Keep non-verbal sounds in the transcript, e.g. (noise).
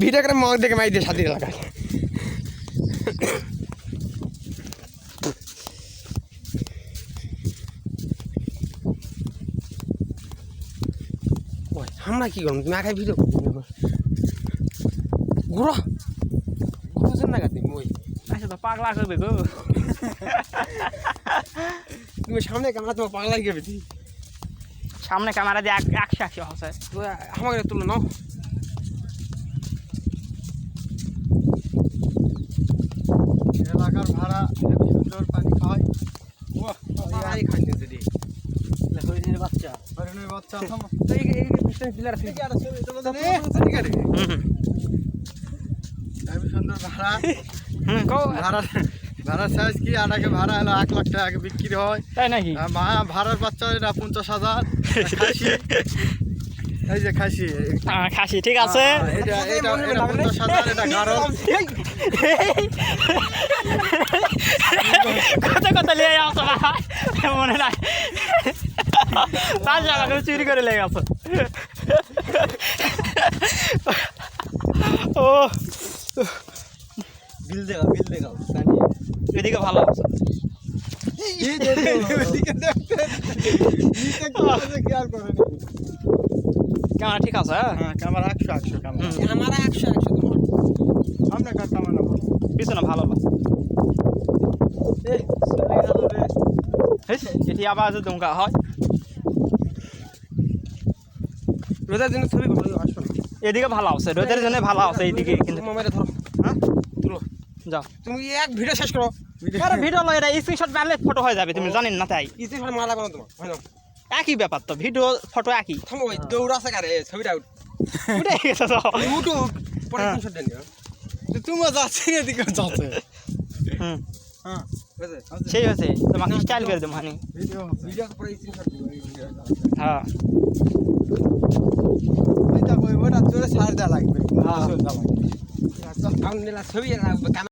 Video করে mug দেখে মাই দিয়ে সাথে এলাকায় আমরা কি করব? তুমি আগে ভিডিও করব ঘুরো। ঘুরোছেন না গাতি মই আচ্ছা তো পাগলা করবে গো। তুমি সামনে ক্যামেরা তোমার পাগলা গিয়ে বেশি সামনে ক্যামেরা দিয়ে এক- একশো একশো তো আমাকে তুলো নাও। এলাকার ভাড়া সুন্দর পানি খাওয়াই। বাচ্চা। বাচ্চা হুম। হেবি সুন্দর ভাড়া। ভাড়া ভাড়ার সাইজ কি? আটাকে ভাড়া হলো এক লাখ টাকা বিক্রি হয়। তাই নাকি? মা ভাড়ার বাচ্চা এটা পঞ্চাশ হাজার। (laughs) এই যে খাসি। খাসি ঠিক আছে। এটা এটা এটা কত কত লিয়ে আসো মনে নাই। করে চুরি করে লেগে আসো ও। বিল দেগা বিল দেগা এদিকে ভালো আছে। ক্যামেরা ঠিক আছে হ্যাঁ? হ্যাঁ ক্যামেরা একশো একশো ক্যামেরা। একশো একশো তোমার সামনে কার ক্যামেরা পিছনে ভালো না এটি আবার দমকা হয়। রোজার জন্য ছবি ভালো আসবে এদিকে ভালো আছে রোদের জন্য ভালো আছে এইদিকে কিন্তু। মোবাইলে ধরো। হ্যাঁ? তুলো যাও। তুমি এক ভিডিও শেষ করো। আরে ভিডিও লো এটা স্ক্রিনশট মারলে ফটো হয়ে যাবে তুমি জানেন না তাই। ফলে মালা বানো তোমার হয় না। একই ব্যাপার তো ভিডিও ফটো একই। ওই দৌড় আছে কারে ছবিটা উঠ গেছে তো। উঠ হ্যাঁ। তোমার যাচ্ছে এদিকে যাচ্ছে। হুম। হ্যাঁ সেই হয়েছে তোমাকে স্টাইল করে দেবো হানি। হ্যাঁ। ওইটা জোরে ছাড় দেওয়া লাগবে। হ্যাঁ। লাগবে। ছবি